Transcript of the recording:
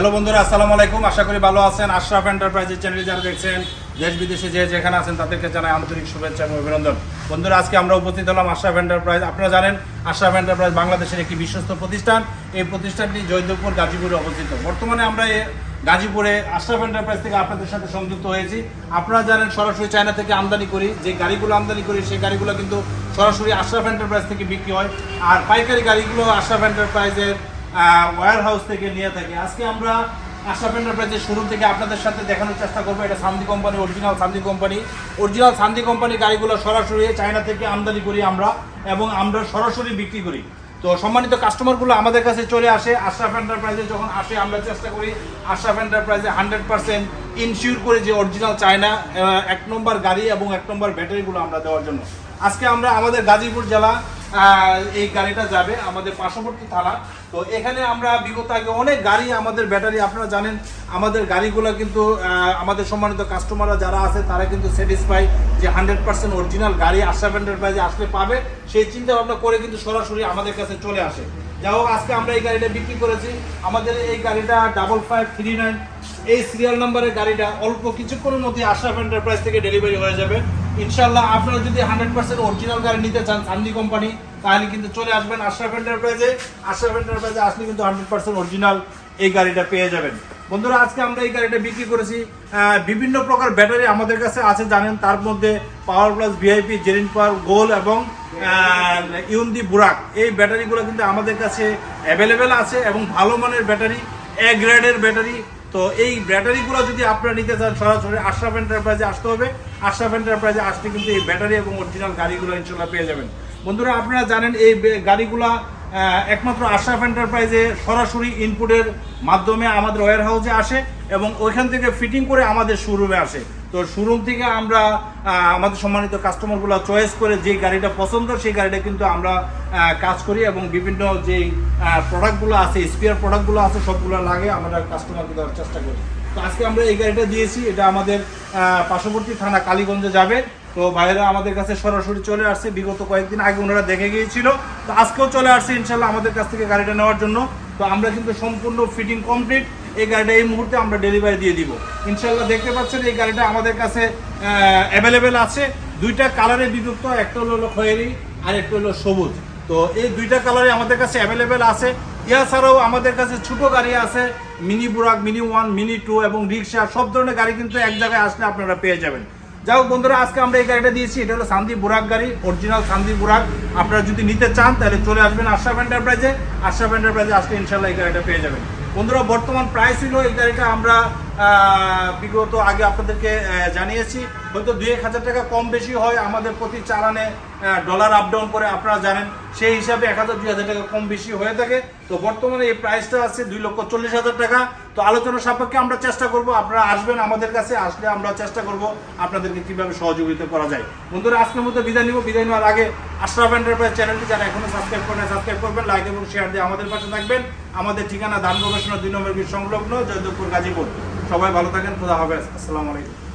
Hello বন্ধুরা, আসসালামু আলাইকুম। আশা করি ভালো আছেন। আশরাফ এন্টারপ্রাইজের চ্যানেলে যারা দেখছেন, দেশ বিদেশে যে যেখানে আছেন, তাদেরকে জানাই আন্তরিক শুভেচ্ছা এবং অভিনন্দন। বন্ধুরা, আজকে আমরা উপস্থিত হলাম আশরাফ এন্টারপ্রাইজ আপনারা জানেন, আশরাফ এন্টারপ্রাইজ বাংলাদেশের একটি বিশ্বস্ত প্রতিষ্ঠান। এই প্রতিষ্ঠানটি জয়দেবপুর, গাজীপুরে অবস্থিত। বর্তমানে আমরা গাজীপুরে আশরাফ এন্টারপ্রাইজ থেকে আপনাদের সাথে সংযুক্ত হয়েছি। আপনারা জানেন, সরাসরি চায়না থেকে আমদানি করি। যে গাড়িগুলো আমদানি করি, সেই গাড়িগুলো কিন্তু সরাসরি আশরাফ এন্টারপ্রাইজ থেকে বিক্রি হয়। আর পাইকারি গাড়িগুলো আশরাফ এন্টারপ্রাইজের ওয়ার হাউস থেকে নিয়ে থাকি। আজকে আমরা আশরাফ এন্টারপ্রাইজের শুরু থেকে আপনাদের সাথে দেখানোর চেষ্টা করব। এটা সান্দি কোম্পানি অরিজিনাল সান্দি কোম্পানি। অরিজিনাল সান্দি কোম্পানি গাড়িগুলো সরাসরি চায়না থেকে আমদানি করি আমরা এবং আমরা সরাসরি বিক্রি করি। তো সম্মানিত কাস্টমারগুলো আমাদের কাছে চলে আসে। আশরাফ এন্টারপ্রাইজে যখন আসে, আমরা চেষ্টা করি আশরাফ এন্টারপ্রাইজে হান্ড্রেড পার্সেন্ট ইনশিওর করে যে অরিজিনাল চায়না এক নম্বর গাড়ি এবং এক নম্বর ব্যাটারিগুলো আমরা দেওয়ার জন্য। আজকে আমরা আমাদের গাজীপুর জেলা এই গাড়িটা যাবে আমাদের পার্শ্ববর্তী থানা। তো এখানে আমরা বিগত আগে অনেক গাড়ি আমাদের ব্যাটারি, আপনারা জানেন, আমাদের গাড়িগুলো কিন্তু আমাদের সম্মানিত কাস্টমাররা যারা আছে, তারা কিন্তু স্যাটিসফাই যে হান্ড্রেড পার্সেন্ট অরিজিনাল গাড়ি আশা আশরাফ এন্টারপ্রাইজে আসলে পাবে। সেই চিন্তা ভাবনা করে কিন্তু সরাসরি আমাদের কাছে চলে আসে। যাই আজকে আমরা এই গাড়িটা বিক্রি করেছি। আমাদের এই গাড়িটা ডাবল ফাইভ থ্রি নাইন এই সিরিয়াল নাম্বারের গাড়িটা অল্প কিছুক্ষণের মধ্যে আশরাফ এন্টারপ্রাইজ থেকে ডেলিভারি হয়ে যাবে। ইনশাল্লাহ আপনারা যদি হান্ড্রেড পার্সেন্ট অরিজিনাল গাড়ি নিতে চান চান্দি কোম্পানি তাহলে কিন্তু চলে আসবেন আশরাফ এন্টারপ্রাইজে আশরাফ এন্টারপ্রাইজে আসলে কিন্তু হান্ড্রেড পার্সেন্ট অরিজিনাল এই গাড়িটা পেয়ে যাবেন। বন্ধুরা, আজকে আমরা এই গাড়িটা বিক্রি করেছি। বিভিন্ন প্রকার ব্যাটারি আমাদের কাছে আছে, জানেন, তার মধ্যে পাওয়ার প্লাস ভিআইপি জেরিন পাওয়ার গোল এবং ইউন্দি বুরাক এই ব্যাটারিগুলো কিন্তু আমাদের কাছে অ্যাভেলেবেল আছে এবং ভালো মানের ব্যাটারি এ গ্রেডের ব্যাটারি তো এই ব্যাটারিগুলো যদি আপনারা নিতে চান, সরাসরি আশরাফ এন্টারপ্রাইজে আসতে হবে। আশরাফ এন্টারপ্রাইজে আসতে কিন্তু এই ব্যাটারি এবং অরিজিনাল গাড়িগুলো ইনশাল্লাহ পেয়ে যাবেন। বন্ধুরা, আপনারা জানেন এই গাড়িগুলা একমাত্র আশরাফ এন্টারপ্রাইজে সরাসরি ইনপুটের মাধ্যমে আমাদের ওয়ার হাউসে আসে এবং ওইখান থেকে ফিটিং করে আমাদের শোরুমে আসে। তো শোরুম থেকে আমরা আমাদের সম্মানিত কাস্টমারগুলো চয়েস করে যে গাড়িটা পছন্দ, সেই গাড়িটা কিন্তু আমরা কাজ করি এবং বিভিন্ন যেই প্রোডাক্টগুলো আছে স্পিয়ার প্রোডাক্টগুলো আছে, সবগুলো লাগে আমরা কাস্টমারকে দেওয়ার চেষ্টা করি। তো আজকে আমরা এই গাড়িটা দিয়েছি, এটা আমাদের পার্শ্ববর্তী থানা কালীগঞ্জে যাবে। তো ভাইয়েরা আমাদের কাছে সরাসরি চলে আসছে। বিগত কয়েকদিন আগে ওনারা দেখে গিয়েছিল। তো আজকেও চলে আসছে ইনশাল্লাহ আমাদের কাছ থেকে গাড়িটা নেওয়ার জন্য। তো আমরা কিন্তু সম্পূর্ণ ফিটিং কমপ্লিট এই গাড়িটা এই মুহূর্তে আমরা ডেলিভারি দিয়ে দিব। ইনশাল্লাহ দেখতে পাচ্ছেন এই গাড়িটা আমাদের কাছে অ্যাভেলেবেল আছে। দুইটা কালারে বিযুক্ত একটা হলো খয়েরি আর একটা হলো সবুজ। তো এই দুইটা কালারে আমাদের কাছে অ্যাভেলেবেল আছে। এছাড়াও আমাদের কাছে ছোট গাড়ি আছে mini বুরাক mini one mini two এবং রিক্সা সব ধরনের গাড়ি কিন্তু এক জায়গায় আসলে আপনারা পেয়ে যাবেন। যাই হোক বন্ধুরা, আজকে আমরা এই গাড়িটা দিয়েছি। এটা হলো সান্দি বুরাক গাড়ি অরিজিনাল সান্দি বুরাক। আপনারা যদি নিতে চান, তাহলে চলে আসবেন আশরাফ এন্টারপ্রাইজে আশরাফ এন্টারপ্রাইজে আজকে ইনশাল্লাহ এই গাড়িটা পেয়ে যাবেন। বন্ধুরা, বর্তমান প্রাইস হলো এই গাড়িটা আমরা বিগত আগে আপনাদেরকে জানিয়েছি। হয়তো দুই এক হাজার টাকা কম বেশি হয় আমাদের প্রতি চালানে ডলার আপ ডাউন করে আপনারা জানেন। সেই হিসাবে এক হাজার, দুই হাজার টাকা কম বেশি হয়ে থাকে। তো বর্তমানে এই প্রাইসটা আছে দুই লক্ষ চল্লিশ হাজার টাকা। তো আলোচনা সাপেক্ষে আমরা চেষ্টা করব, আপনারা আসবেন আমাদের কাছে, আসলে আমরা চেষ্টা করব আপনাদেরকে কীভাবে সহযোগিতা করা যায়। বন্ধুরা, আজকের মধ্যে বিদায় নিব। বিদায় নেওয়ার আগে আশরাফ এন্টারপ্রাইজ চ্যানেলটি যারা এখনও সাবস্ক্রাইব করেন সাবস্ক্রাইব করবেন লাইক এবং শেয়ার দিয়ে আমাদের পাশে থাকবেন। আমাদের ঠিকানা দান গবেষণা দুই নম্বর সংলগ্ন, জয়দেবপুর গাজীপুর। সবাই ভালো থাকেন, খোদা হাফেজ। আসসালামু আলাইকুম।